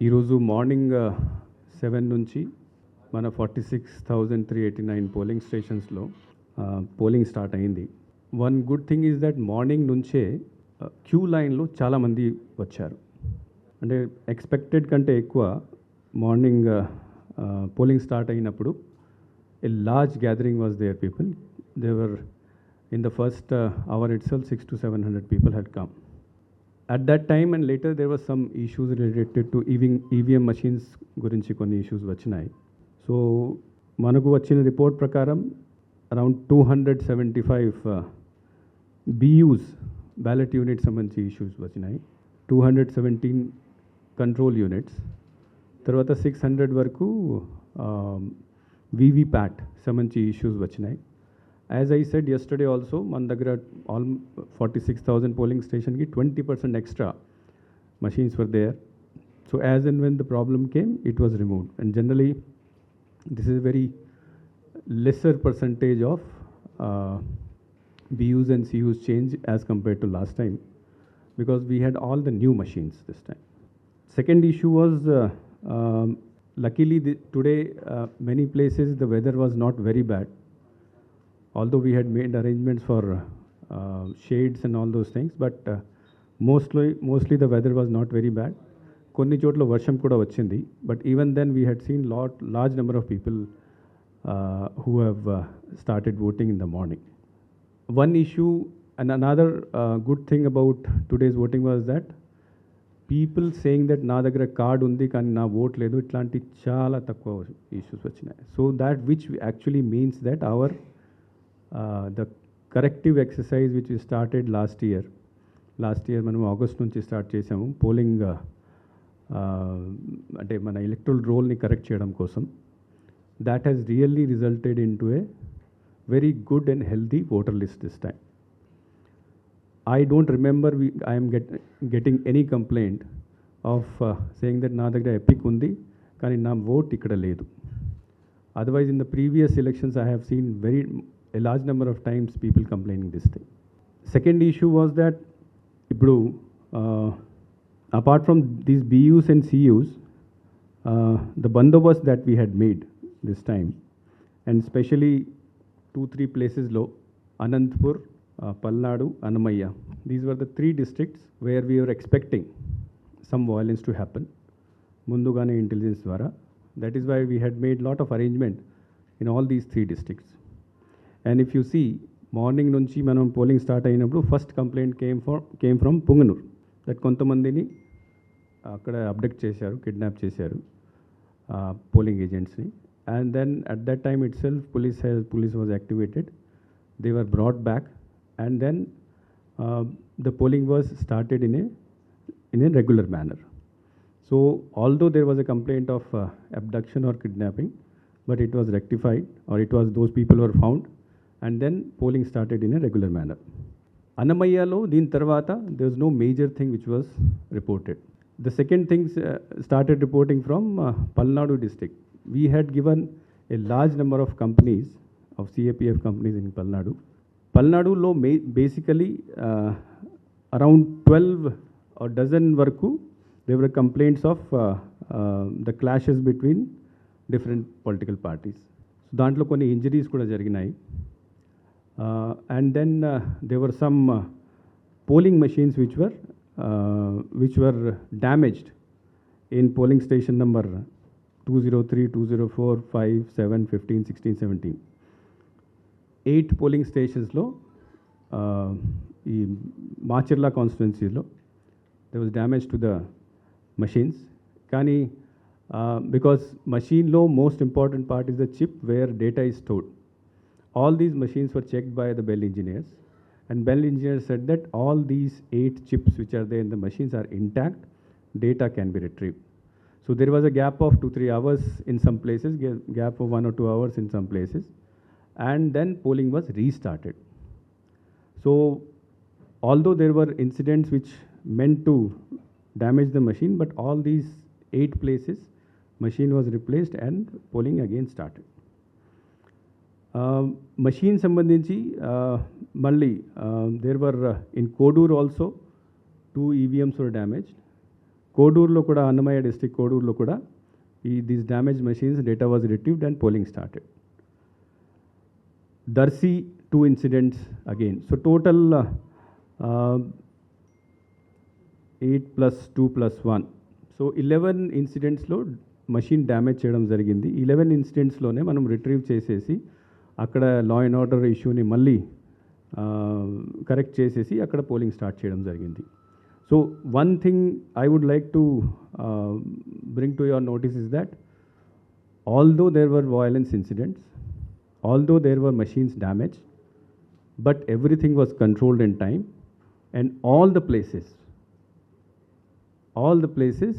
ఈరోజు morning seven నుంచి మన forty six thousand three eighty nine polling స్టేషన్స్లో polling start అయింది. One good thing is that morning నుంచే queue లైన్లో చాలామంది వచ్చారు. అంటే ఎక్స్పెక్టెడ్ కంటే ఎక్కువ మార్నింగ్ పోలింగ్ స్టార్ట్ అయినప్పుడు a large gathering was there people they were in the first hour uh, hour itself 6 to 700 people had come at that time and later there were some issues related to EVM, EVM machines గురించి కొన్ని issues వచ్చినాయి so మనకు వచ్చిన report ప్రకారం around two hundred seventy five BUs ballot unit సంబంధించి issues వచ్చినాయి two hundred seventeen control units తర్వాత six hundred వరకు వీవీప్యాట్ సంబంధించి ఇష్యూస్ వచ్చినాయి As I said yesterday also, Mandagara, all 46,000 polling station, 20% extra machines were there. So as and when the problem came, it was removed. And generally, this is a very lesser percentage of uh, BUs and CUs change as compared to last time because we had all the new machines this time. Second issue was uh, um, luckily today uh, many places the weather was not very bad although we had made arrangements for uh, shades and all those things but uh, mostly mostly the weather was not very bad. కొన్ని చోట్ల వర్షం కూడా వచ్చింది. But even then we had seen lot large number of people who have started voting in the morning one issue and another good thing about today's voting was that people saying that నా దగ్గర card ఉంది కానీ నా vote లేదు ఇట్లాంటి చాలా తక్కువ issues వచ్చినాయి. So that which actually means that our the corrective exercise which started last year last year మనం ఆగస్ట్ నుంచి స్టార్ట్ చేసాము పోలింగ్ అంటే మన ఎలక్ట్రల్ రోల్ని కరెక్ట్ చేయడం కోసం. That has really resulted in to a very good and healthy voter list this time I don't remember I'm get getting any complaint of saying that నా దగ్గర EPIC ఉంది కానీ నా ఓట్ ఇక్కడ లేదు. Otherwise in the previous elections I have seen very a large number of times people complaining this thing second issue was that ఇప్పుడు apart from these బియూస్ and సియూస్ the Bandobast that we had made this time and specially two three ప్లేసెస్లో Anantapur uh, Palnadu, Annamaya. These were the three districts where we were expecting some violence to happen. Mundugane intelligence ద్వారా That is why we had made lot of arrangement in all these three districts. And if you see, morning నుంచి మనం polling start అయినప్పుడు first complaint came for came from Punganur that కొంతమందిని అక్కడ abduct చేశారు kidnap చేశారు polling ఏజెంట్స్ని and then at that time it self police police was activated they were brought back and then uh, the polling was started in a in a regular manner so although there was a complaint of uh, abduction or kidnapping but it was rectified or it was those people were found and then polling started in a regular manner అన్నమయ్యలో దీని తర్వాత there was no major thing which was reported the second things uh, started reporting from uh, Palnadu district we had given a large number of companies of CAPF companies in Palnadu. పల్నాడులో మే basically around twelve dozen వరకు దేవర్ complaints of the clashes between different political parties దాంట్లో కొన్ని injuries కూడా జరిగినాయి and then they were some polling machines which were which were damaged in polling station number two zero three two zero four five seven fifteen sixteen seventeen eight polling స్టేషన్స్లో ఈ మాచిర్లా కాన్స్టిట్యున్సీలో they was damage to the machines కానీ because మషీన్లో most important part is the chip wear data is stored all these machines were checked by the Bell engineers, and Bell engineers said that all these eight chips which are there in the machines are intact, data can be retrieved. So there was a gap of two, three hours in some places, gap of one or two hours in some places, and then polling was restarted. So although there were incidents which meant to damage the machine, but all these eight places, machine was replaced and polling again started. Machine సంబంధించి మళ్ళీ there were in Kodur also two EVMs were damaged కోడూరులో కూడా Annamayya district కోడూరులో కూడా ఈ these damage machines data was retrieved and polling started Darsi two incidents again so total eight plus two plus one so eleven ఇన్సిడెంట్స్లో machine damage చేయడం జరిగింది. Eleven ఇన్సిడెంట్స్లోనే మనం retrieve చేసేసి అక్కడ law and order ఇష్యూని మళ్ళీ కరెక్ట్ చేసేసి అక్కడ పోలింగ్ స్టార్ట్ చేయడం జరిగింది so one thing I would like to bring to your notice is that although there were violence incidents, although there were machines damaged, but everything was controlled in time, and all the places, all the places,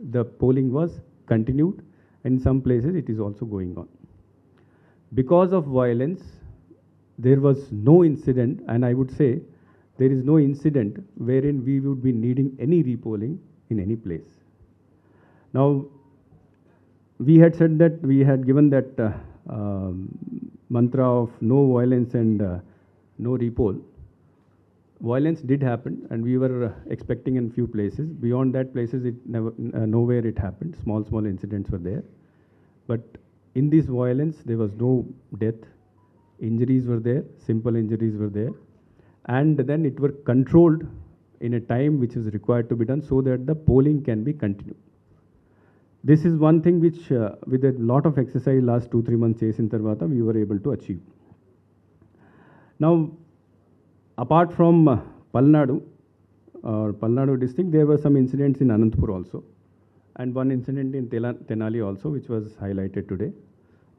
the polling was continued, and some places it is also going on. because of violence, there was no incident, and I would say there is no incident wherein we would be needing any repolling in any place. Now, we had said that we had given that uh, um, mantra of no violence and uh, no repoll. Violence did happen, and we were uh, expecting in few places. Beyond that, places it never, uh, nowhere it happened. Small, small incidents were there, but in this violence, there was no death. Injuries were there, simple injuries were there. And then it were controlled in a time which is required to be done so that the polling can be continued. This is one thing which, uh, with a lot of exercise last two, three months chase in Tarvata, we were able to achieve. Now, apart from uh, Palnadu or uh, Palnadu district, there were some incidents in Anantapur also and one incident in Tenali also, which was highlighted today.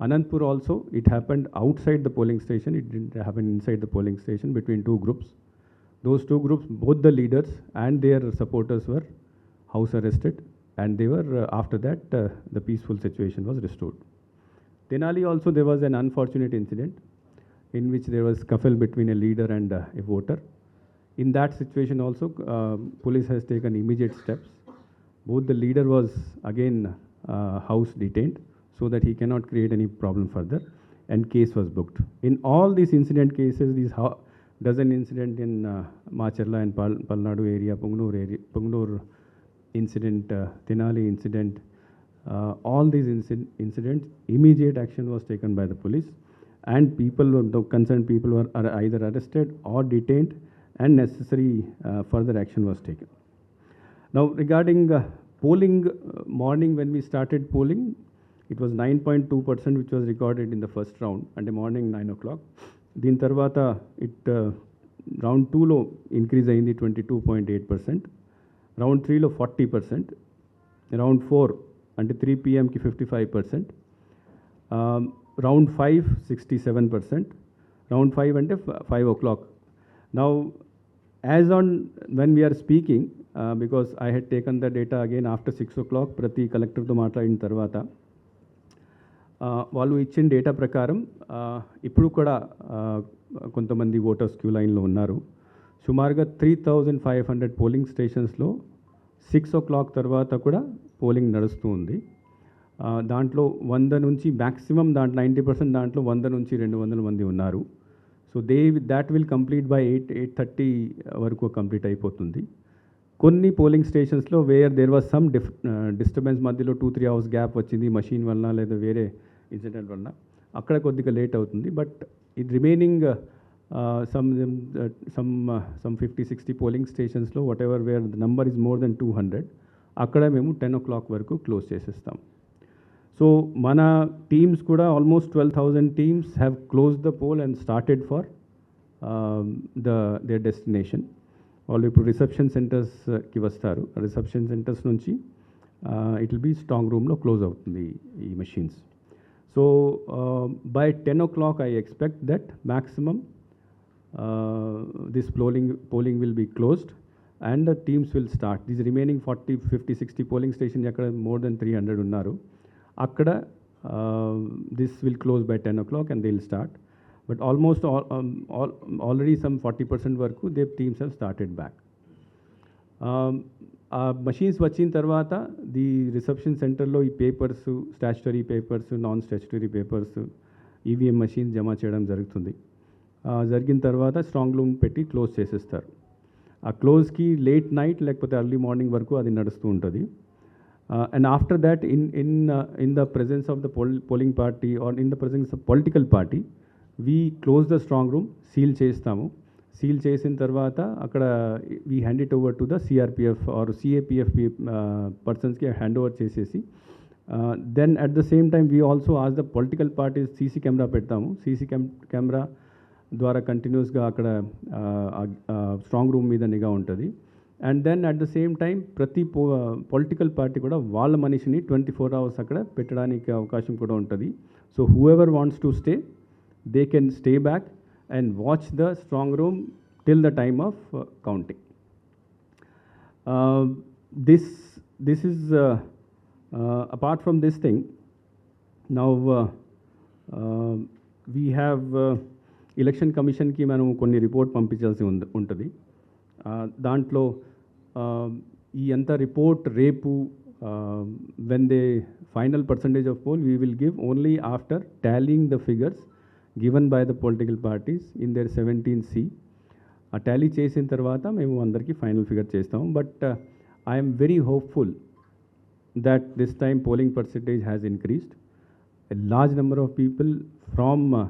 Anantapur also, it happened outside the polling station, it didn't happen inside the polling station between two groups. Those two groups, both the leaders and their supporters were house arrested, and they were, uh, after that, uh, the peaceful situation was restored. Tenali also, there was an unfortunate incident in which there was scuffle between a leader and uh, a voter. In that situation also, uh, police has taken immediate steps. Both the leader was again uh, house detained so that he cannot create any problem further, and case was booked. In all these incident cases, these dozen incident in uh, Macharla and Pal- Palnadu area, Pungnur area, Pungnur incident, uh, Tenali incident, uh, all these inci- incidents, immediate action was taken by the police, and people, the concerned people were either arrested or detained, and necessary uh, further action was taken. Now, regarding uh, polling, uh, morning when we started polling, it was 9.2% which was recorded in the first round, and the morning 9 o'clock. దీని తర్వాత it round టూలో increase అయింది twenty two point eight percent round త్రీలో forty percent round four అంటే three పిఎంకి fifty five percent round five sixty seven percent round five అంటే five oh clock now as on when we're speaking because I had taken the data again after six o'clock ప్రతి కలెక్టర్తో మాట్లాడిన తర్వాత uh, వాళ్ళు ఇచ్చిన data ప్రకారం uh, ఇప్పుడు కూడా uh, కొంతమంది ఓటర్స్ క్యూ లైన్లో ఉన్నారు. సుమారుగా three thousand five hundred polling స్టేషన్స్లో six o'clock తర్వాత కూడా పోలింగ్ నడుస్తూ ఉంది. దాంట్లో వంద నుంచి మ్యాక్సిమం దాంట్లో నైంటీ పర్సెంట్ దాంట్లో వంద నుంచి రెండు వందల మంది ఉన్నారు. So they that will complete by eight eight thirty వరకు కంప్లీట్ అయిపోతుంది. కొన్ని polling స్టేషన్స్లో where there was some diff disturbance మధ్యలో టూ త్రీ అవర్స్ గ్యాప్ వచ్చింది మషీన్ వలన లేదా వేరే ఇన్సిడెంట్ వలన అక్కడ కొద్దిగా లేట్ అవుతుంది. బట్ ఇది remaining some some some fifty sixty polling స్టేషన్స్లో whatever where the number is more than two hundred అక్కడ మేము టెన్ ఓ క్లాక్ వరకు క్లోజ్ చేసేస్తాం. సో మన టీమ్స్ కూడా almost twelve thousand teams have close the poll and started for the their destination వాళ్ళు ఇప్పుడు reception సెంటర్స్కి వస్తారు. రిసెప్షన్ సెంటర్స్ నుంచి ఇట్ విల్ బీ స్ట్రాంగ్ రూమ్లో క్లోజ్ అవుతుంది ఈ machines so by ten o'clock I expect that maximum this polling polling will be closed and the teams will start these remaining forty fifty sixty polling station ఎక్కడ more than three hundred ఉన్నారు. అక్కడ this will close by ten o'clock and they will start but almost all already some forty percent వరకు they teams have started back ఆ machines వచ్చిన తర్వాత the reception సెంటర్లో ఈ papers statutory papers non statutory papers EVM machine జమ చేయడం జరుగుతుంది. జరిగిన తర్వాత స్ట్రాంగ్ రూమ్ పెట్టి క్లోజ్ చేసేస్తారు. ఆ క్లోజ్కి లేట్ నైట్ లేకపోతే ఎర్లీ మార్నింగ్ వరకు అది నడుస్తూ ఉంటుంది. Uh, and after that, in, in, uh, in the presence of the poll polling party or in the presence of political party, we close the strong room, seal చేస్తాము. Seal చేసిన తర్వాత అక్కడ we hand it over to the CRPF or CAPF పర్సన్స్కి hand over చేసేసి then at the same time we also ask the political parties CC camera పెడతాము. CC camera ద్వారా కంటిన్యూస్గా అక్కడ uh, స్ట్రాంగ్ రూమ్ మీద నిఘా ఉంటుంది. And then at the same time ప్రతి పో పొలిటికల్ పార్టీ కూడా వాళ్ళ మనిషిని ట్వంటీ ఫోర్ అవర్స్ అక్కడ పెట్టడానికి అవకాశం కూడా ఉంటుంది. So whoever wants to stay they can stay back and watch the strong room till the time of counting Uh, this this is uh, uh, apart from this thing now uh, uh, we have uh, election కమిషన్కి మనం కొన్ని report పంపించాల్సి ఉంది ఉంటుంది. Uh, దాంట్లో ఈ అంత report రేపు when they final percentage of poll we will give only after tallying the figures given by the political parties in there seventeen C ఆ టాలీ చేసిన తర్వాత మేము అందరికీ ఫైనల్ ఫిగర్ చేస్తాం but I'm very hopeful that this time polling percentage has increased. A large number of people from uh,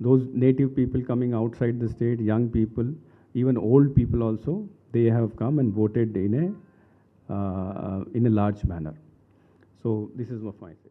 those native people coming outside the state, young people, even old people also, they have come and voted in a uh, in a large manner. So this is my point.